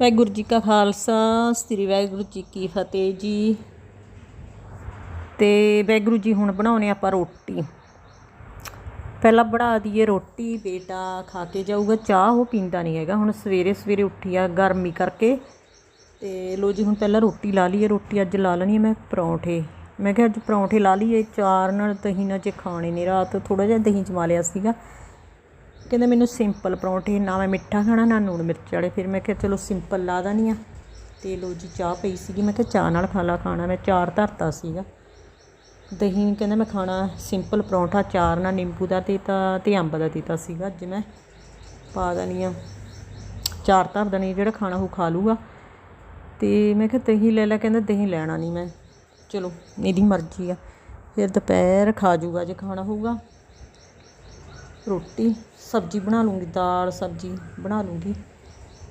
ਵਾਹਿਗੁਰੂ ਜੀ ਕਾ ਖਾਲਸਾ, ਸ੍ਰੀ ਵਾਹਿਗੁਰੂ ਜੀ ਕੀ ਫਤਿਹ ਜੀ। ਤੇ ਵਾਹਿਗੁਰੂ ਜੀ ਹੁਣ ਬਣਾਉਣੇ ਆਪਾਂ ਰੋਟੀ। ਪਹਿਲਾਂ ਬਣਾ ਦਈਏ ਰੋਟੀ, ਬੇਟਾ ਖਾ ਕੇ ਜਾਊਗਾ, ਚਾਹ ਉਹ ਪੀਂਦਾ ਨਹੀਂ ਹੈਗਾ। ਹੁਣ ਸਵੇਰੇ ਸਵੇਰੇ ਉੱਠੀ ਆ ਗਰਮੀ ਕਰਕੇ। ਤੇ ਲੋ ਜੀ, ਹੁਣ ਪਹਿਲਾਂ ਰੋਟੀ ਲਾ ਲਈਏ। ਰੋਟੀ ਅੱਜ ਲਾ ਲੈਣੀ ਹੈ ਮੈਂ ਪਰੌਂਠੇ। ਮੈਂ ਕਿਹਾ ਅੱਜ ਪਰੌਂਠੇ ਲਾ ਲਈਏ, ਚਾਰ ਨਾਲ ਦਹੀਂ ਨਾਲ ਜੇ ਖਾਣੇ ਨੇ ਰਾਤ ਥੋੜਾ ਜਿਹਾ ਦਹੀਂ ਜਮਾ ਲਿਆ ਸੀਗਾ। ਕਹਿੰਦੇ ਮੈਨੂੰ ਸਿੰਪਲ ਪਰੌਂਠੇ ਨਾ ਮੈਂ ਮਿੱਠਾ ਖਾਣਾ, ਨਾ ਨੂਣ ਮਿਰਚ ਵਾਲੇ। ਫਿਰ ਮੈਂ ਕਿਹਾ, ਚਲੋ ਸਿੰਪਲ ਲਾ ਦਾਨੀ ਆ ਤੇ ਲੋ ਜੀ, ਚਾਹ ਪਈ ਸੀਗੀ। ਮੈਂ ਕਿਹਾ, ਚਾਹ ਨਾਲ ਖਾ ਲਾ ਖਾਣਾ। ਮੈਂ ਚਾਰ ਧਰਤਾ ਸੀਗਾ। ਦਹੀਂ ਕਹਿੰਦਾ ਮੈਂ ਖਾਣਾ ਸਿੰਪਲ ਪਰੌਂਠਾ, ਚਾਰ ਨਾਲ ਨਿੰਬੂ ਦਾ ਤੀਤਾ ਤੇ ਅੰਬ ਦਾ ਤੀਤਾ ਸੀਗਾ। ਅੱਜ ਮੈਂ ਪਾ ਦੇਣੀ ਆ। ਚਾਰ ਧਰ ਦੇਣੀ ਜਿਹੜਾ ਖਾਣਾ ਉਹ ਖਾ ਲੂਗਾ ਤੇ ਮੈਂ ਕਿਹਾ, ਦਹੀਂ ਲੈ ਲੈ। ਕਹਿੰਦਾ, ਦਹੀਂ ਲੈਣਾ ਨਹੀਂ ਮੈਂ। ਚਲੋ, ਇਹਦੀ ਮਰਜ਼ੀ ਆ। ਫਿਰ ਦੁਪਹਿਰ ਖਾ ਜੂਗਾ ਜੇ ਖਾਣਾ ਹੋਊਗਾ। ਰੋਟੀ, ਸਬਜ਼ੀ ਬਣਾ ਲੂੰਗੀ, ਦਾਲ, ਸਬਜ਼ੀ ਬਣਾ ਲੂੰਗੀ।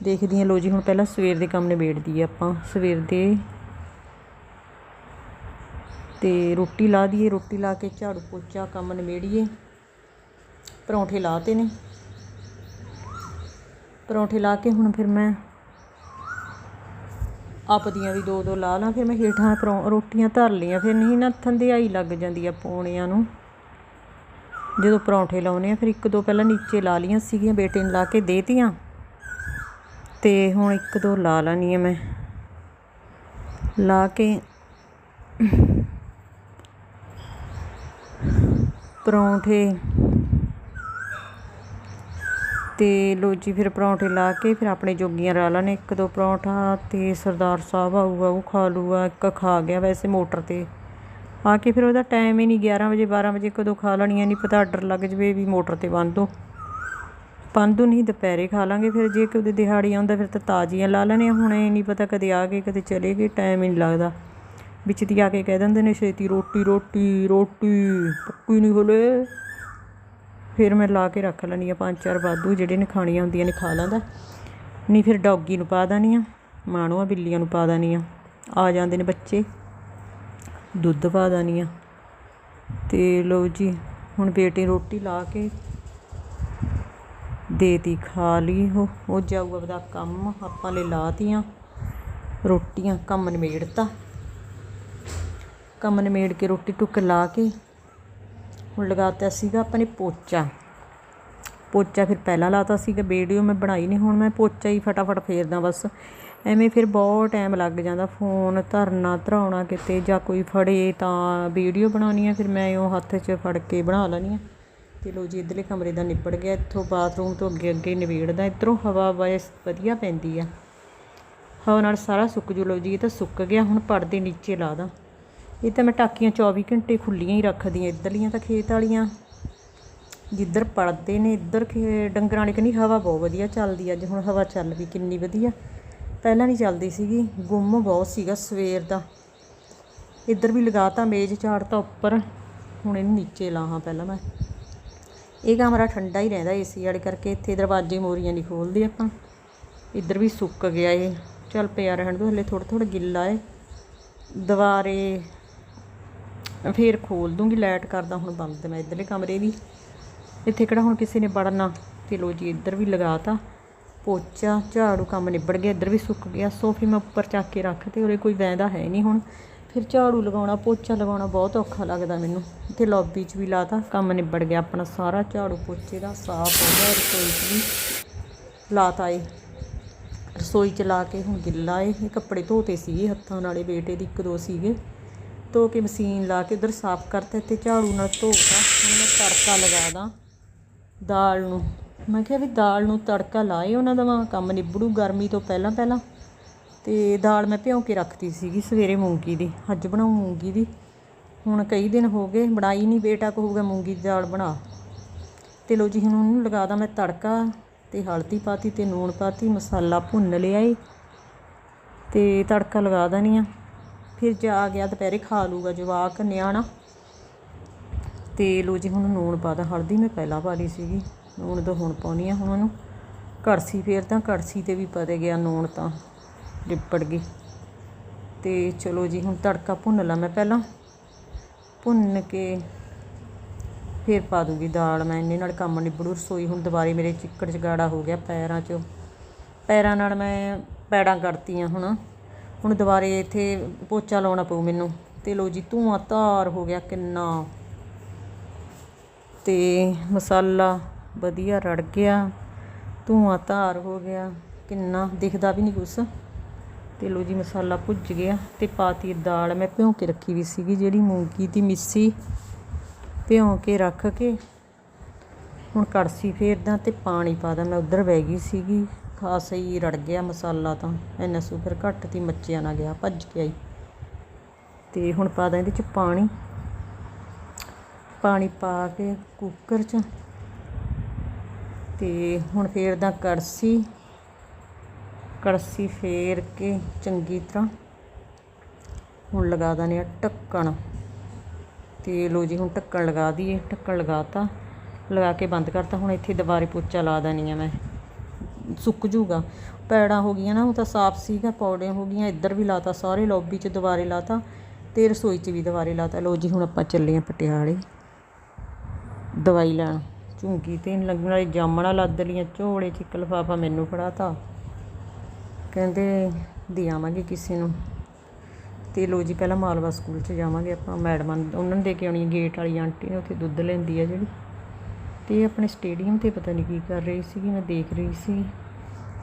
ਦੇਖਦੀ ਹਾਂ ਲੋ ਜੀ, ਹੁਣ ਪਹਿਲਾਂ ਸਵੇਰ ਦੇ ਕੰਮ ਨਿਬੇੜਦੀ ਹੈ ਆਪਾਂ। ਸਵੇਰ ਦੇ ਤੇ ਰੋਟੀ ਲਾ ਦਈਏ, ਰੋਟੀ ਲਾ ਕੇ ਝਾੜੂ ਪੋਚਾ ਕੰਮ ਨਿਬੇੜੀਏ। ਪਰੌਂਠੇ ਲਾਤੇ ਨੇ। ਪਰੌਂਠੇ ਲਾ ਕੇ ਹੁਣ ਫਿਰ ਮੈਂ ਆਪਦੀਆਂ ਵੀ ਦੋ ਦੋ ਲਾ ਲਾਂ, ਫਿਰ ਮੈਂ ਹੇਠਾਂ ਪਰੌਂ, ਰੋਟੀਆਂ ਧਰ ਲਈਆਂ। ਫਿਰ ਨਹੀਂ ਨਾ, ਥੰਧਿਆਈ ਲੱਗ ਜਾਂਦੀ ਆ ਪੌਣਿਆਂ ਨੂੰ। ਜਦੋਂ ਪਰੌਂਠੇ ਲਾਉਨੇ ਆ, ਫਿਰ ਇੱਕ ਦੋ ਪਹਿਲਾਂ ਨੀਚੇ ਲਾ ਲੀਆਂ ਸੀਗੀਆਂ, ਬੇਟੇ ਨੇ ਲਾ ਕੇ ਦੇਤੀਆਂ। ਤੇ ਹੁਣ ਇੱਕ ਦੋ ਲਾ ਲੈਣੀ ਆ ਮੈਂ। ਲਾ ਕੇ ਪਰੌਂਠੇ ਤੇ ਲੋ ਜੀ, ਫਿਰ ਪਰੌਂਠੇ ਲਾ ਕੇ ਫਿਰ ਆਪਣੇ ਜੋਗੀਆਂ ਲਾ ਲੈਣੇ ਇੱਕ ਦੋ ਪਰੌਂਠਾ ਤੇ ਸਰਦਾਰ ਸਾਹਿਬ ਆਊਗਾ, ਉਹ ਖਾ ਲੂਗਾ, ਇੱਕ ਖਾ ਗਿਆ ਵੈਸੇ ਮੋਟਰ ਤੇ। ਆ ਕੇ ਫਿਰ ਉਹਦਾ ਟਾਈਮ ਹੀ ਨਹੀਂ 11 ਵਜੇ 12 ਵਜੇ ਕਦੋਂ ਖਾ ਲੈਣੀਆਂ ਨਹੀਂ, ਪਤਾ ਆਰਡਰ ਲੱਗ ਜਵੇ ਵੀ ਮੋਟਰ ਤੇ ਬੰਦ ਦੋ। ਬੰਦ ਨਹੀਂ, ਦੁਪਹਿਰੇ ਖਾ ਲਾਂਗੇ ਫਿਰ, ਜੇ ਕਦੇ ਦਿਹਾੜੀ ਆਉਂਦਾ ਫਿਰ ਤਾਂ ਤਾਜ਼ੀਆਂ ਲਾ ਲੈਣੇ ਹੁਣ ਇਹ ਨਹੀਂ ਪਤਾ ਕਦੇ ਆ ਗਏ, ਕਦੇ ਚਲੇ ਗਏ ਟਾਈਮ ਹੀ ਨਹੀਂ ਲੱਗਦਾ। ਵਿੱਚ ਦੀ ਆ ਕੇ ਕਹਿ ਦਿੰਦੇ ਨੇ, ਛੇਤੀ ਰੋਟੀ ਰੋਟੀ ਰੋਟੀ, ਪੱਕੀ ਨਹੀਂ ਹੋਲੇ ਫਿਰ ਮੈਂ ਲਾ ਕੇ ਰੱਖ ਲੈਣੀ ਆ ਪੰਜ ਚਾਰ ਵਾਧੂ, ਜਿਹੜੇ ਨੇ ਖਾਣੀਆਂ ਹੁੰਦੀਆਂ ਨੇ ਖਾ ਲਾਂਦਾ। ਨਹੀਂ ਫਿਰ ਡੌਗੀ ਨੂੰ ਪਾ ਦੇਣੀ ਆ, ਮਾਣੂਆ ਬਿੱਲੀਆਂ ਨੂੰ ਪਾ ਦੇਣੀ ਆ। ਆ ਜਾਂਦੇ ਨੇ ਬੱਚੇ। ਦੁੱਧ ਪਾ ਦੇਣੀ ਆ। ਤੇ ਲਓ ਜੀ, ਹੁਣ ਬੇਟੇ ਰੋਟੀ ਲਾ ਕੇ ਦੇਤੀ, ਖਾ ਲਈ ਉਹ। ਉਹ ਜਾਊ ਆਪਦਾ ਕੰਮ, ਆਪਾਂ ਲੈ ਲਾਤੀਆਂ ਰੋਟੀਆਂ, ਕੰਮ ਨਿਮੇੜਤਾ। ਕੰਮ ਨਿਮੇੜ ਕੇ ਰੋਟੀ ਟੁੱਕ ਲਾ ਕੇ ਹੁਣ ਲਗਾਤਾ ਸੀਗਾ ਆਪਾਂ ਨੇ ਪੋਚਾ। ਪੋਚਾ ਫਿਰ ਪਹਿਲਾਂ ਲਾਤਾ ਸੀਗਾ, ਵੀਡੀਓ ਮੈਂ ਬਣਾਈ ਨਹੀਂ ਹੁਣ ਮੈਂ ਪੋਚਾ ਹੀ ਫਟਾਫਟ ਫੇਰਦਾ ਬਸ। ਐਵੇਂ ਫਿਰ ਬਹੁਤ ਟਾਈਮ ਲੱਗ ਜਾਂਦਾ ਫੋਨ ਧਰਨਾ, ਧਰਾਉਣਾ ਕਿਤੇ ਜਾਂ ਕੋਈ ਫੜੇ ਤਾਂ ਵੀਡੀਓ ਬਣਾਉਣੀ ਆ, ਫਿਰ ਮੈਂ ਉਹ ਹੱਥ 'ਚ ਫੜ ਕੇ ਬਣਾ ਲੈਣੀ ਹਾਂ ਅਤੇ ਲਓ ਜੀ, ਇੱਧਰਲੇ ਕਮਰੇ ਦਾ ਨਿਬੜ ਗਿਆ, ਇੱਥੋਂ ਬਾਥਰੂਮ ਤੋਂ ਅੱਗੇ ਅੱਗੇ ਨਿਬੇੜਦਾ, ਇੱਧਰੋਂ ਹਵਾ ਬਸ ਵਧੀਆ ਪੈਂਦੀ ਆ। ਹਵਾ ਨਾਲ ਸਾਰਾ ਸੁੱਕ ਜੂ, ਲਓ ਜੀ, ਇਹ ਤਾਂ ਸੁੱਕ ਗਿਆ, ਹੁਣ ਪਰਦੇ ਨੀਚੇ ਲਾ ਦਾਂ। ਇਹ ਤਾਂ ਮੈਂ ਟਾਕੀਆਂ 24 ਘੰਟੇ ਖੁੱਲੀਆਂ ਹੀ ਰੱਖਦੀ ਰੱਖਦੀਆਂ ਇੱਧਰਲੀਆਂ ਤਾਂ ਖੇਤ ਵਾਲੀਆਂ। ਜਿੱਧਰ ਪੜਦੇ ਨੇ, ਇੱਧਰ ਖੇ ਡੰਗਰਾਂ ਵਾਲੀ ਕਨੀ ਹਵਾ ਬਹੁਤ ਵਧੀਆ ਚੱਲਦੀ ਅੱਜ ਹੁਣ ਹਵਾ ਚੱਲ ਵੀ ਕਿੰਨੀ ਵਧੀਆ। ਪਹਿਲਾਂ ਨਹੀਂ ਚੱਲਦੀ ਸੀਗੀ, ਗੁੰਮ ਬਹੁਤ ਸੀਗਾ ਸਵੇਰ ਦਾ। ਇੱਧਰ ਵੀ ਲਗਾਤਾ ਮੇਜ਼ ਝਾੜਤਾ ਉੱਪਰ, ਹੁਣ ਇਹਨੂੰ ਨੀਚੇ ਲਾਹਾਂ ਪਹਿਲਾਂ ਮੈਂ। ਇਹ ਕਮਰਾ ਠੰਡਾ ਹੀ ਰਹਿੰਦਾ ਏਸੀ ਵਾਲੇ ਕਰਕੇ, ਇੱਥੇ ਦਰਵਾਜ਼ੇ ਮੋਰੀਆਂ ਨਹੀਂ ਖੋਲਦੇ ਆਪਾਂ। ਇੱਧਰ ਵੀ ਸੁੱਕ ਗਿਆ ਇਹ। ਚੱਲ ਪਿਆ ਰਹਿਣ ਦੋ ਹਲੇ ਥੋੜਾ ਥੋੜਾ ਗਿੱਲਾ ਏ। ਦੁਬਾਰੇ ਫੇਰ ਖੋਲ ਦੂੰਗੀ, ਲਾਈਟ ਕਰਦਾ ਹੁਣ ਬੰਦ ਮੈਂ ਇੱਧਰਲੇ ਕਮਰੇ ਦੀ। ਇੱਥੇ ਕਿਹੜਾ ਹੁਣ ਕਿਸੇ ਨੇ ਵੜਨਾ। ਤੇ ਲੋ ਜੀ, ਇੱਧਰ ਵੀ ਲਗਾਤਾ ਪੋਚਾ, ਝਾੜੂ ਕੰਮ ਨਿਬੜ ਗਿਆ, ਇੱਧਰ ਵੀ ਸੁੱਕ ਗਿਆ, ਸੋਫੇ ਮੈਂ ਉੱਪਰ ਚੱਕ ਕੇ ਰੱਖਤੇ ਉਰੇ ਕੋਈ ਵੈਂਦਾ ਹੈ ਨਹੀਂ ਹੁਣ। ਫਿਰ ਝਾੜੂ ਲਗਾਉਣਾ, ਪੋਚਾ ਲਗਾਉਣਾ ਬਹੁਤ ਔਖਾ ਲੱਗਦਾ ਮੈਨੂੰ। ਇੱਥੇ ਲੌਬੀ 'ਚ ਵੀ ਲਾਤਾ, ਕੰਮ ਨਿਬੜ ਗਿਆ ਆਪਣਾ ਸਾਰਾ, ਝਾੜੂ ਪੋਚੇ ਦਾ ਸਾਫ਼ ਹੋ ਗਿਆ, ਰਸੋਈ 'ਚ ਵੀ ਲਾਤਾ ਏ ਰਸੋਈ 'ਚ ਲਾ ਕੇ ਹੁਣ ਗਿੱਲਾ ਏ ਇਹ ਕੱਪੜੇ ਧੋਤੇ ਸੀਗੇ ਹੱਥਾਂ ਨਾਲੇ ਬੇਟੇ ਦੀ ਇੱਕ ਦੋ ਸੀਗੇ। ਧੋ ਕੇ ਮਸ਼ੀਨ ਲਾ ਕੇ ਉਧਰ ਸਾਫ਼ ਕਰਤਾ ਤੇ ਝਾੜੂ ਨਾਲ ਧੋਤਾ, ਹੁਣ ਮੈਂ ਤੜਕਾ ਲਗਾ ਦਾਂ ਦਾਲ ਨੂੰ। ਮੈਂ ਕਿਹਾ ਵੀ ਦਾਲ ਨੂੰ ਤੜਕਾ ਲਾਏ ਉਹਨਾਂ ਦਾ ਵਾ, ਕੰਮ ਨਿਬੜੂ ਗਰਮੀ ਤੋਂ ਪਹਿਲਾਂ ਪਹਿਲਾਂ। ਤੇ ਦਾਲ ਮੈਂ ਭਿਉਂ ਕੇ ਰੱਖਤੀ ਸੀਗੀ ਸਵੇਰੇ ਮੂੰਗੀ ਦੀ, ਅੱਜ ਬਣਾਉ ਮੂੰਗੀ ਦੀ। ਹੁਣ ਕਈ ਦਿਨ ਹੋ ਗਏ, ਬਣਾਈ ਨਹੀਂ ਬੇਟਾ ਕਹੂਗਾ ਮੂੰਗੀ ਦੀ ਦਾਲ ਬਣਾ। ਤੇ ਲੋ ਜੀ, ਹੁਣ ਉਹਨੂੰ ਲਗਾ ਦਾਂ ਮੈਂ ਤੜਕਾ, ਤੇ ਹਲਦੀ ਪਾਤੀ ਤੇ ਨੂਣ ਪਾਤੀ, ਮਸਾਲਾ ਭੁੰਨ ਲਿਆ ਏ। ਤੇ ਤੜਕਾ ਲਗਾ ਦੇਣੀ ਆ। ਫਿਰ ਜਾ ਗਿਆ, ਦੁਪਹਿਰੇ ਖਾ ਲੂਗਾ ਜਵਾਕ, ਨਿਆਣਾ। ਤੇ ਲੋ ਜੀ, ਹੁਣ ਨੂਣ ਪਾ ਦਾਂ। ਹਲਦੀ ਮੈਂ ਪਹਿਲਾਂ ਪਾ ਲਈ ਸੀਗੀ। ਲੂਣ ਤਾਂ ਹੁਣ ਪਾਉਣੀ ਆ ਹੁਣ ਉਹਨੂੰ। ਕੜਸੀ ਫੇਰ ਤਾਂ ਕੜਸੀ ਤੇ ਵੀ ਪਤੇ ਗਿਆ ਨੂਣ ਤਾਂ, ਲਿਪੜ ਗਈ। ਤੇ ਚਲੋ ਜੀ, ਹੁਣ ਤੜਕਾ ਭੁੰਨ ਲਾ ਮੈਂ ਪਹਿਲਾਂ। ਭੁੰਨ ਕੇ ਫਿਰ ਪਾ ਦੂੰਗੀ ਦਾਲ ਮੈਂ, ਇੰਨੇ ਨਾਲ ਕੰਮ ਨਿਬੜੂ। ਰਸੋਈ ਹੁਣ ਦੁਬਾਰੇ ਮੇਰੇ ਚਿੱਕੜ ਚਗਾੜਾ ਹੋ ਗਿਆ ਪੈਰਾਂ 'ਚ। ਪੈਰਾਂ ਨਾਲ ਮੈਂ ਪੈੜਾਂ ਕੱਢਤੀਆਂ ਹੁਣ। ਹੁਣ ਦੁਬਾਰੇ ਇੱਥੇ ਪੋਚਾ ਲਾਉਣਾ ਪਊ ਮੈਨੂੰ। ਤੇ ਲੋ ਜੀ, ਧੂੰਆਂ ਧਾਰ ਹੋ ਗਿਆ ਕਿੰਨਾ। ਤੇ ਮਸਾਲਾ ਵਧੀਆ ਰੜ ਗਿਆ, ਧੂੰਆਂ ਧਾਰ ਹੋ ਗਿਆ, ਕਿੰਨਾ ਦਿਖਦਾ ਵੀ ਨਹੀਂ ਕੁਛ। ਤੇ ਲੋ ਜੀ ਮਸਾਲਾ ਭੁੱਜ ਗਿਆ ਤੇ ਪਾਤੀ ਦਾਲ ਮੈਂ ਭਿਉਂ ਕੇ ਰੱਖੀ ਵੀ ਸੀਗੀ, ਜਿਹੜੀ ਮੂੰਗੀ ਦੀ ਮਿੱਸੀ ਭਿਉਂ ਕੇ ਰੱਖ ਕੇ। ਹੁਣ ਕੜਸੀ ਫੇਰਦਾ ਤੇ ਪਾਣੀ ਪਾ ਦਾਂ, ਮੈਂ ਉਧਰ ਬਹਿ ਗਈ ਸੀਗੀ, ਖਾਸ ਹੀ ਰੜ ਗਿਆ ਮਸਾਲਾ ਤਾਂ, ਇੰਨਾ ਸੁਗਰ ਘੱਟ ਤੀ ਮੱਚਿਆ ਨਾ ਗਿਆ, ਭੱਜ ਕੇ ਆਈ। ਤੇ ਹੁਣ ਪਾ ਦਾਂ ਇਹਦੇ ਚ ਪਾਣੀ। ਪਾਣੀ ਪਾ ਕੇ ਕੁੱਕਰ 'ਚ ਤੇ ਹੁਣ ਫੇਰਦਾ ਕੜਸੀ ਕੜਸੀ ਫੇਰ ਕੇ ਚੰਗੀ ਤਰ੍ਹਾਂ ਹੁਣ ਲਗਾ ਦਾਨੇ ਆ ਢੱਕਣ। ਤੇ ਲੋ ਜੀ, ਹੁਣ ਢੱਕਣ ਲਗਾ ਦਈਏ, ਢੱਕਣ ਲਗਾਤਾ। ਲਗਾ ਕੇ ਬੰਦ ਕਰਤਾ, ਹੁਣ ਇੱਥੇ ਦੁਬਾਰੇ ਪੋਚਾ ਲਾ ਦੇਣੀ ਆ ਮੈਂ। ਸੁੱਕ ਜੂਗਾ। ਪੈੜਾਂ ਹੋ ਗਈਆਂ ਨਾ, ਉਹ ਤਾਂ ਸਾਫ਼ ਸੀਗਾ, ਪੌੜੀਆਂ ਹੋ ਗਈਆਂ, ਇੱਧਰ ਵੀ ਲਾਤਾ, ਸਾਰੇ ਲੌਬੀ 'ਚ ਦੁਬਾਰੇ ਲਾਤਾ ਤੇ ਰਸੋਈ 'ਚ ਵੀ ਦੁਬਾਰੇ ਲਾਤਾ। ਲੋ ਜੀ, ਹੁਣ ਆਪਾਂ ਚੱਲੇ ਆ ਪਟਿਆਲੇ। ਦਵਾਈ ਲੈਣ। ਝੁੰਗੀ ਤੇ ਲੱਗਣ ਵਾਲੀ ਜਾਮਣਾ ਲੱਦ ਲੀਆਂ ਝੋਲੇ 'ਚ ਇੱਕ ਲਿਫਾਫਾ ਮੈਨੂੰ ਫੜਾਤਾ। ਕਹਿੰਦੇ ਦੇ ਆਵਾਂਗੇ ਕਿਸੇ ਨੂੰ। ਤੇ ਲੋ ਜੀ, ਪਹਿਲਾਂ ਮਾਲਵਾ ਸਕੂਲ 'ਚ ਜਾਵਾਂਗੇ ਆਪਾਂ। ਮੈਡਮਾਂ ਉਹਨਾਂ ਨੂੰ ਦੇ ਕੇ ਆਉਣੀ ਗੇਟ ਵਾਲੀ ਆਂਟੀ ਨੇ, ਉੱਥੇ ਦੁੱਧ ਲੈਂਦੀ ਆ ਜਿਹੜੀ। ਤੇ ਆਪਣੇ ਸਟੇਡੀਅਮ ਤੇ ਪਤਾ ਨਹੀਂ ਕੀ ਕਰ ਰਹੀ ਸੀਗੀ, ਮੈਂ ਦੇਖ ਰਹੀ ਸੀ।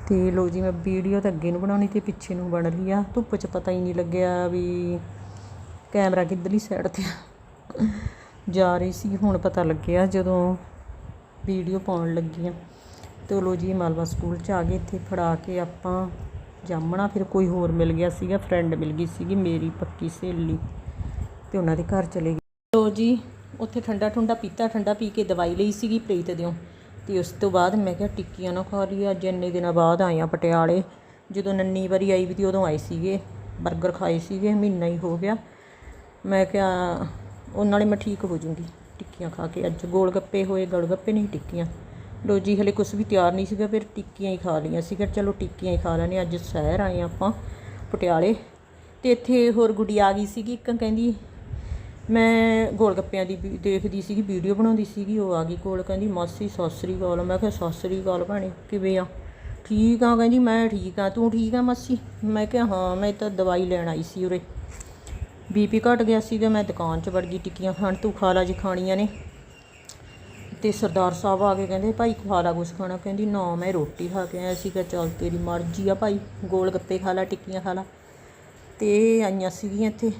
ਤੇ ਲੋ ਜੀ, ਮੈਂ ਵੀਡੀਓ ਤਾਂ ਅੱਗੇ ਨੂੰ ਬਣਾਉਣੀ ਤੇ ਪਿੱਛੇ ਨੂੰ ਬਣ ਲਈ ਆ। ਧੁੱਪ 'ਚ ਪਤਾ ਹੀ ਨਹੀਂ ਲੱਗਿਆ ਵੀ ਕੈਮਰਾ ਕਿੱਧਰਲੀ ਸਾਈਡ ਤੇ ਜਾ ਰਹੀ ਸੀ, ਹੁਣ ਪਤਾ ਲੱਗਿਆ ਜਦੋਂ ਵੀਡੀਓ ਪਾਉਣ ਲੱਗੀ ਆ ਤੇ ਲੋ ਜੀ, ਮਾਲਵਾ ਸਕੂਲ 'ਚ ਆ ਗਏ। ਇੱਥੇ ਫੜਾ ਕੇ ਆਪਾਂ ਜਾਮਣਾ, ਫਿਰ ਕੋਈ ਹੋਰ ਮਿਲ ਗਿਆ ਸੀਗਾ ਫਰੈਂਡ ਮਿਲ ਗਈ ਸੀਗੀ, ਮੇਰੀ ਪੱਕੀ ਸਹੇਲੀ। ਤੇ ਉਹਨਾਂ ਦੇ ਘਰ ਚਲੇ ਗਏ। ਲੋ ਜੀ, ਉੱਥੇ ਠੰਡਾ ਠੰਡਾ ਪੀਤਾ, ਠੰਡਾ ਪੀ ਕੇ ਦਵਾਈ ਲਈ ਸੀਗੀ ਪ੍ਰੀਤ ਦਿਓ। ਤੇ ਉਸ ਤੋਂ ਬਾਅਦ ਮੈਂ ਕਿਹਾ, ਟਿੱਕੀਆਂ ਨਾ ਖਾ ਲਈ ਅੱਜ ਇੰਨੇ ਦਿਨਾਂ ਬਾਅਦ ਆਇਆ ਪਟਿਆਲੇ। ਜਦੋਂ ਨੰਨੀ ਵਾਰੀ ਆਈ ਵੀ ਤੀ ਉਦੋਂ ਆਏ ਸੀਗੇ 버ਗਰ ਖਾਏ ਸੀਗੇ, ਮਹੀਨਾ ਹੀ ਹੋ ਗਿਆ। ਮੈਂ ਕਿਹਾ ਉਹਨਾਂ ਨਾਲੇ ਮੈਂ ਠੀਕ ਹੋ ਜੂੰਗੀ। ਟਿੱਕੀਆਂ ਖਾ ਕੇ। ਅੱਜ ਗੋਲ ਗੱਪੇ ਹੋਏ ਗੋਲ ਗੱਪੇ ਨਹੀਂ, ਟਿੱਕੀਆਂ। ਲੋ ਜੀ, ਹਲੇ ਕੁਝ ਵੀ ਤਿਆਰ ਨਹੀਂ ਸੀਗਾ, ਫਿਰ ਟਿੱਕੀਆਂ ਹੀ ਖਾ ਲਈਆਂ ਸੀ ਫਿਰ ਚਲੋ ਟਿੱਕੀਆਂ ਹੀ ਖਾ ਲੈਣੇ ਅੱਜ ਸ਼ਹਿਰ ਆਏ ਆਪਾਂ, ਪਟਿਆਲੇ। ਤੇ ਇੱਥੇ ਹੋਰ ਗੁੱਡੀ ਆ ਗਈ ਸੀਗੀ, ਇੱਕ ਕਹਿੰਦੀ, ਮੈਂ ਗੋਲ ਗੱਪਿਆਂ ਦੀ ਵੀ ਦੇਖਦੀ ਸੀਗੀ, ਵੀਡੀਓ ਬਣਾਉਂਦੀ ਸੀਗੀ, ਉਹ ਆ ਗਈ ਕੋਲ, ਕਹਿੰਦੀ, ਮਾਸੀ, ਸਤਿ ਸ੍ਰੀ ਮੈਂ ਕਿਹਾ, ਸਤਿ ਸ੍ਰੀ ਭੈਣੇ, ਕਿਵੇਂ ਆ? ਠੀਕ ਆ, ਕਹਿੰਦੀ, ਮੈਂ ਠੀਕ ਆ। ਤੂੰ ਠੀਕ ਆ ਮਾਸੀ? ਮੈਂ ਕਿਹਾ, ਹਾਂ, ਮੈਂ ਤਾਂ ਦਵਾਈ ਲੈਣ ਆਈ ਸੀ ਉਰੇ। ਬੀਪੀ ਘਟ ਗਿਆ ਸੀਗਾ, ਮੈਂ ਦੁਕਾਨ 'ਚ ਵੜ ਗਈ, ਟਿੱਕੀਆਂ ਖਾਣ, ਤੂੰ ਖਾ ਲਾ ਜੀ ਖਾਣੀਆਂ ਨੇ। ਤੇ ਸਰਦਾਰ ਸਾਹਿਬ ਆ ਕੇ ਕਹਿੰਦੇ, ਭਾਈ ਖਾ ਲਾ ਕੁਛ ਖਾਣਾ। ਕਹਿੰਦੀ, ਨਾ, ਮੈਂ ਰੋਟੀ ਖਾ ਕੇ ਆਇਆ ਸੀਗਾ, ਚੱਲ ਤੇਰੀ ਮਰਜ਼ੀ ਆ ਭਾਈ, ਗੋਲ ਗੱਪੇ ਖਾ ਲਾ, ਟਿੱਕੀਆਂ ਖਾ ਲਾ। ਤੇ ਆਈਆਂ ਸੀਗੀਆਂ ਇੱਥੇ।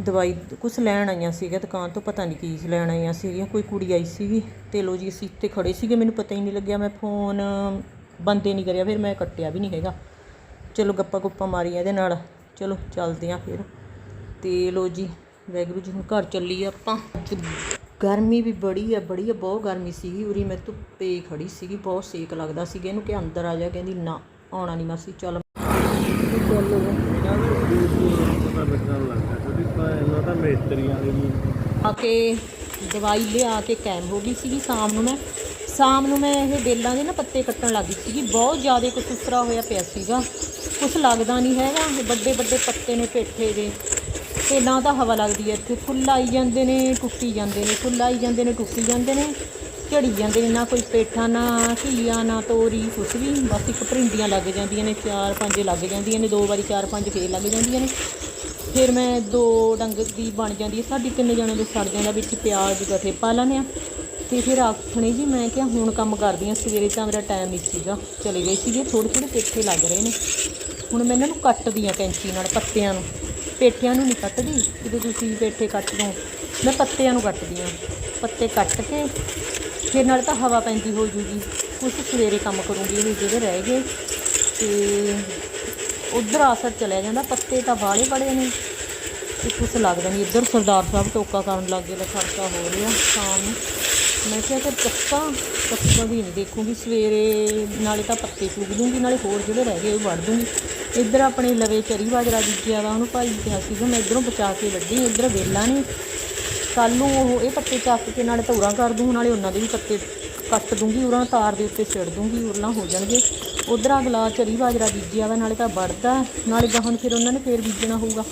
ਦਵਾਈ, ਕੁਛ ਲੈਣ ਆਈਆਂ ਸੀਗਾ ਦੁਕਾਨ ਤੋਂ, ਪਤਾ ਨਹੀਂ ਕੀ ਲੈਣ ਆਈਆਂ ਸੀਗੀਆਂ, ਕੋਈ ਕੁੜੀ ਆਈ ਸੀਗੀ। ਤੇ ਲੋ ਜੀ, ਅਸੀਂ ਇੱਥੇ ਖੜੇ ਸੀਗੇ, ਮੈਨੂੰ ਪਤਾ ਹੀ ਨਹੀਂ ਲੱਗਿਆ, ਮੈਂ ਫੋਨ ਬੰਦੇ ਨਹੀਂ ਕਰਿਆ, ਫਿਰ ਮੈਂ ਕੱਟਿਆ ਵੀ ਨਹੀਂ ਹੈਗਾ। ਚਲੋ, ਗੱਪਾ ਗੁੱਪਾ ਮਾਰੀਆਂ ਇਹਦੇ ਨਾਲ। ਚਲੋ ਚੱਲਦੇ ਆਂ ਫਿਰ। ਤੇ ਲੋ ਜੀ ਵੈਗਰੂ ਜੀ ਹੁਣ ਘਰ ਚੱਲੀ ਆਪਾਂ। ਗਰਮੀ ਵੀ ਬੜੀ ਆ ਬੜੀ ਆ, ਬਹੁਤ ਗਰਮੀ ਸੀਗੀ ਉਰੀ। ਮੈਂ ਧੁੱਪੇ ਖੜੀ ਸੀਗੀ, ਬਹੁਤ ਸੇਕ ਲੱਗਦਾ ਸੀਗਾ ਇਹਨੂੰ ਕਿ ਅੰਦਰ ਆ ਜਾ। ਕਹਿੰਦੀ, ਨਾ, ਆਉਣਾ ਨਹੀਂ ਮਾਸੀ, ਚੱਲ। ਆ ਕੇ ਦਵਾਈ ਲਿਆ ਕੇ ਕੈਮ ਹੋ ਗਈ ਸੀਗੀ। ਸ਼ਾਮ ਨੂੰ ਮੈਂ, ਸ਼ਾਮ ਨੂੰ ਮੈਂ ਇਹ ਬੇਲਾਂ ਦੇ ਨਾ ਪੱਤੇ ਕੱਟਣ ਲੱਗੀ ਸੀਗੀ। ਬਹੁਤ ਜ਼ਿਆਦਾ ਕੁਛ ਉਸਰਾ ਹੋਇਆ ਪਿਆ ਸੀਗਾ। ਕੁਛ ਲੱਗਦਾ ਨਹੀਂ ਹੈਗਾ ਵੱਡੇ ਵੱਡੇ ਪੱਤੇ ਨੇ ਪੇਠੇ ਦੇ। ਤੇ ਨਾ ਤਾਂ ਹਵਾ ਲੱਗਦੀ ਹੈ ਇੱਥੇ। ਫੁੱਲ ਆਈ ਜਾਂਦੇ ਨੇ, ਟੁੱਟੀ ਜਾਂਦੇ ਨੇ। ਫੁੱਲ ਆਈ ਜਾਂਦੇ ਨੇ, ਟੁੱਟੀ ਜਾਂਦੇ ਨੇ, ਝੜੀ ਜਾਂਦੇ ਨੇ। ਨਾ ਕੋਈ ਪੇਠਾ, ਨਾ ਘੀਆ, ਨਾ ਤੋਰੀ, ਕੁਛ ਵੀ। ਬਸ ਇੱਕ ਭਰਿੰਡੀਆਂ ਲੱਗ ਜਾਂਦੀਆਂ ਨੇ, ਚਾਰ ਪੰਜ ਲੱਗ ਜਾਂਦੀਆਂ ਨੇ। ਦੋ ਵਾਰੀ ਚਾਰ ਪੰਜ ਫੇਰ ਲੱਗ ਜਾਂਦੀਆਂ ਨੇ। ਫਿਰ ਮੈਂ ਦੋ ਡੰਗ ਦੀ ਬਣ ਜਾਂਦੀ ਹੈ। ਸਾਡੀ ਤਿੰਨ ਜਣਿਆਂ ਦੇ ਸੜ ਜਾਂਦਾ ਵਿੱਚ ਪਿਆਜ਼ ਗੱਠੇ ਪਾ ਲੈਂਦੇ ਆ ਤੇ ਫਿਰ ਆਖਣੇ ਜੀ, ਮੈਂ ਕਿਹਾ ਹੁਣ ਕੰਮ ਕਰਦੀ ਹਾਂ। ਸਵੇਰੇ ਤਾਂ ਮੇਰਾ ਟਾਈਮ ਨਹੀਂ ਸੀਗਾ। ਚਲੇ ਗਏ ਸੀਗੇ। ਥੋੜ੍ਹੇ ਥੋੜ੍ਹੇ ਪੇਠੇ ਲੱਗ ਰਹੇ ਨੇ। ਹੁਣ ਮੈਂ ਇਹਨਾਂ ਨੂੰ ਕੱਟਦੀ ਹਾਂ ਕੈਂਚੀ ਨਾਲ ਪੱਤਿਆਂ ਨੂੰ। ਪੇਠਿਆਂ ਨੂੰ ਨਹੀਂ ਕੱਟਦੀ, ਜਦੋਂ ਤੁਸੀਂ ਪੇਠੇ ਕੱਟ ਦੋ, ਮੈਂ ਪੱਤਿਆਂ ਨੂੰ ਕੱਟਦੀ ਹਾਂ। ਪੱਤੇ ਕੱਟ ਕੇ ਫਿਰ ਨਾਲ ਤਾਂ ਹਵਾ ਪੈਂਦੀ ਹੋ ਜੂਗੀ। ਕੁਛ ਸਵੇਰੇ ਕੰਮ ਕਰੂੰਗੀ, ਇਹ ਜਿਹੜੇ ਰਹਿ ਗਏ। ਤੇ ਉਧਰ ਆਸਰ ਚਲਿਆ ਜਾਂਦਾ, ਪੱਤੇ ਤਾਂ ਬਾਲੇ ਬੜੇ ਨੇ। ਤੇ ਕੁਛ ਲੱਗਦਾ ਨਹੀਂ। ਇੱਧਰ ਸਰਦਾਰ ਸਾਹਿਬ ਟੋਕਾ ਕਰਨ ਲੱਗ ਗਏ ਲੈ ਖਰਚਾ ਹੋ ਰਿਹਾ, ਸ਼ਾਮ ਨੂੰ। ਮੈਂ ਕਿਹਾ ਕਿ ਚੱਕਾਂ ਚੱਕਾਂ ਵੀ ਨਹੀਂ ਦੇਖੂੰਗੀ, ਸਵੇਰੇ ਨਾਲੇ ਤਾਂ ਪੱਤੇ ਚੁਗ ਦੂੰਗੀ ਨਾਲੇ ਹੋਰ ਜਿਹੜੇ ਰਹਿ ਗਏ ਉਹ ਵੜ ਦੂੰਗੀ ਇੱਧਰ ਆਪਣੇ ਲਵੇ ਚਰੀ ਬਾਜਰਾ ਬੀਜਿਆ ਵਾ, ਉਹਨੂੰ ਭਾਈ ਕਿਹਾ ਸੀਗਾ ਮੈਂ ਇੱਧਰੋਂ ਬਚਾ ਕੇ ਵੱਢੀ, ਇੱਧਰ ਵੇਲਾ ਨੇ ਕੱਲ ਨੂੰ ਉਹ ਇਹ ਪੱਤੇ ਚੱਕ ਕੇ ਨਾਲੇ ਧੌਰਾ ਕਰ ਦੂੰ ਨਾਲੇ ਉਹਨਾਂ ਦੇ ਵੀ ਪੱਤੇ ਕੱਟ ਦੂੰਗੀ, ਉਰਾਂ ਤਾਰ ਦੇ ਉੱਤੇ ਸਿੜ ਦੂੰਗੀ, ਉਰਲਾ ਹੋ ਜਾਣਗੇ। ਉਧਰ ਅਗਲਾ ਚਰੀ ਬਾਜਰਾ ਬੀਜਿਆ ਵਾ, ਨਾਲੇ ਤਾਂ ਵੜਦਾ, ਨਾਲੇ ਗਾਹਾਂ ਫਿਰ ਉਹਨਾਂ ਨੇ ਫੇਰ ਬੀਜਣਾ ਹੋਊਗਾ।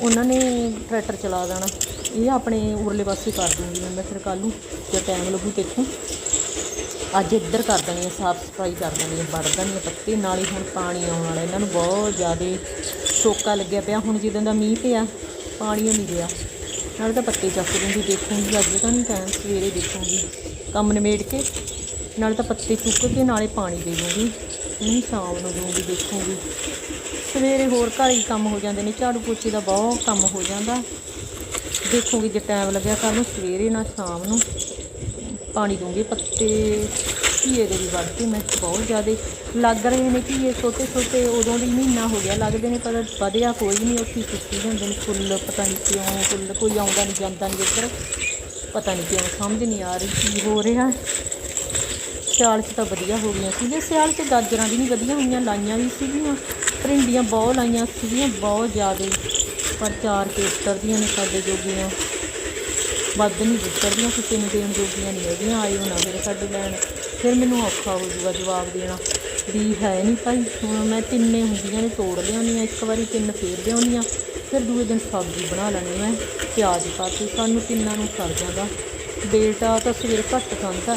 ਉਹਨਾਂ ਨੇ ਟਰੈਕਟਰ ਚਲਾ ਦੇਣਾ। ਇਹ ਆਪਣੇ ਉਰਲੇ ਪਾਸੇ ਕਰ ਦੂੰਗੀ ਮੈਂ ਫਿਰ ਕੱਲ ਨੂੰ ਜੇ ਟਾਈਮ ਲੱਗੂ ਦੇਖੋ ਅੱਜ ਇੱਧਰ ਕਰ ਦੇਣੀ ਹੈ ਸਾਫ਼ ਸਫ਼ਾਈ ਕਰ ਦੇਣੀ ਹੈ ਵੜ ਦੇਣੀ ਆ ਪੱਤੇ, ਨਾਲ ਹੀ ਹੁਣ ਪਾਣੀ ਆਉਣ ਵਾਲਾ, ਇਹਨਾਂ ਨੂੰ ਬਹੁਤ ਜ਼ਿਆਦਾ ਸੋਕਾ ਲੱਗਿਆ ਪਿਆ, ਹੁਣ ਜਿੱਦਾਂ ਦਾ ਮੀਂਹ ਪਿਆ ਪਾਣੀ ਓ ਨਹੀਂ ਰਿਹਾ। ਨਾਲੇ ਤਾਂ ਪੱਤੇ ਚੱਕ ਦੂੰਗੀ ਦੇਖੂੰਗੀ, ਅੱਜ ਤਾਂ ਨਹੀਂ ਟਾਈਮ ਸਵੇਰੇ ਦੇਖੂੰਗੀ, ਕੰਮ ਨਿਬੇੜ ਕੇ, ਨਾਲੇ ਤਾਂ ਪੱਤੇ ਚੁੱਕ ਕੇ ਨਾਲੇ ਪਾਣੀ ਦੇ ਦੂੰਗੀ ਨਹੀਂ ਸ਼ਾਮ ਨੂੰ ਦੂੰਗੀ ਦੇਖੂੰਗੀ। ਸਵੇਰੇ ਹੋਰ ਘਰ ਹੀ ਕੰਮ ਹੋ ਜਾਂਦੇ ਨੇ, ਝਾੜੂ ਪੋਚੇ ਦਾ ਬਹੁਤ ਕੰਮ ਹੋ ਜਾਂਦਾ। ਦੇਖੂੰਗੀ ਜੇ ਟਾਈਮ ਲੱਗਿਆ ਕੱਲ੍ਹ ਨੂੰ, ਸਵੇਰੇ ਨਾ ਸ਼ਾਮ ਨੂੰ। ਪਾਣੀ ਦੂੰਗੀ ਪੱਤੇ, ਘੀਏ ਦੇ ਵੀ ਵੱਢਦੇ ਮੈਂ ਬਹੁਤ ਜ਼ਿਆਦਾ। ਲੱਗ ਰਹੇ ਨੇ ਘੀਏ ਛੋਟੇ ਛੋਟੇ ਉਦੋਂ ਦੀ ਮਹੀਨਾ ਹੋ ਗਿਆ ਲੱਗਦੇ ਨੇ, ਪਰ ਵਧਿਆ ਕੋਈ ਨਹੀਂ, ਉੱਥੇ ਹੀ ਸੁੱਕੀ ਹੁੰਦੇ ਨੇ। ਫੁੱਲ ਪਤਾ ਨਹੀਂ ਕਿਉਂ, ਫੁੱਲ ਕੋਈ ਆਉਂਦਾ ਨਹੀਂ, ਜਾਂਦਾ ਨਹੀਂ ਇੱਧਰ। ਪਤਾ ਨਹੀਂ ਕਿਉਂ, ਸਮਝ ਨਹੀਂ ਆ ਰਹੀ ਕੀ ਹੋ ਰਿਹਾ। ਸਿਆਲ 'ਚ ਤਾਂ ਵਧੀਆ ਹੋ ਗਈਆਂ ਸੀਗੇ ਸਿਆਲ 'ਚ ਗਾਜਰਾਂ ਵੀ ਨਹੀਂ ਵਧੀਆ ਹੋਈਆਂ, ਲਾਈਆਂ ਵੀ ਸੀਗੀਆਂ। ਭਰਿੰਡੀਆਂ ਬਹੁਤ ਲਾਈਆਂ ਸੀਗੀਆਂ, ਬਹੁਤ ਜ਼ਿਆਦਾ। ਪਰ ਚਾਰ ਕੇ ਉਤਰਦੀਆਂ ਨੇ ਸਾਡੇ ਜੋਗੀਆਂ। ਵੱਧ ਨਹੀਂ ਉਤਰਦੀਆਂ ਕਿਸੇ ਨੂੰ ਦੇਣ ਜੋਗੀਆਂ ਨਹੀਂ ਹੈਗੀਆਂ, ਆਏ ਹੋਣਾ ਫਿਰ ਸਾਡੇ ਲੈਣ। ਫਿਰ ਮੈਨੂੰ ਔਖਾ ਹੋ ਜੂਗਾ ਜਵਾਬ ਦੇਣਾ। ਵੀ ਹੈ ਨਹੀਂ ਭਾਈ, ਹੁਣ ਮੈਂ ਤਿੰਨੇ ਹੁੰਦੀਆਂ ਨੇ, ਤੋੜ ਲਿਆਉਂਦੀ ਹਾਂ ਇੱਕ ਵਾਰੀ ਤਿੰਨ ਫੇਰ ਲਿਆਉਂਦੀ ਹਾਂ ਫਿਰ ਦੂਏ ਦਿਨ ਸਬਜ਼ੀ ਬਣਾ ਲੈਣੀ ਮੈਂ, ਪਿਆਜ਼ ਪਾ ਕੇ। ਸਾਨੂੰ ਤਿੰਨਾਂ ਨੂੰ ਸਰ ਜਾਂਦਾ। ਬੇਟਾ ਤਾਂ ਸਵੇਰ ਘੱਟ ਖਾਂਦਾ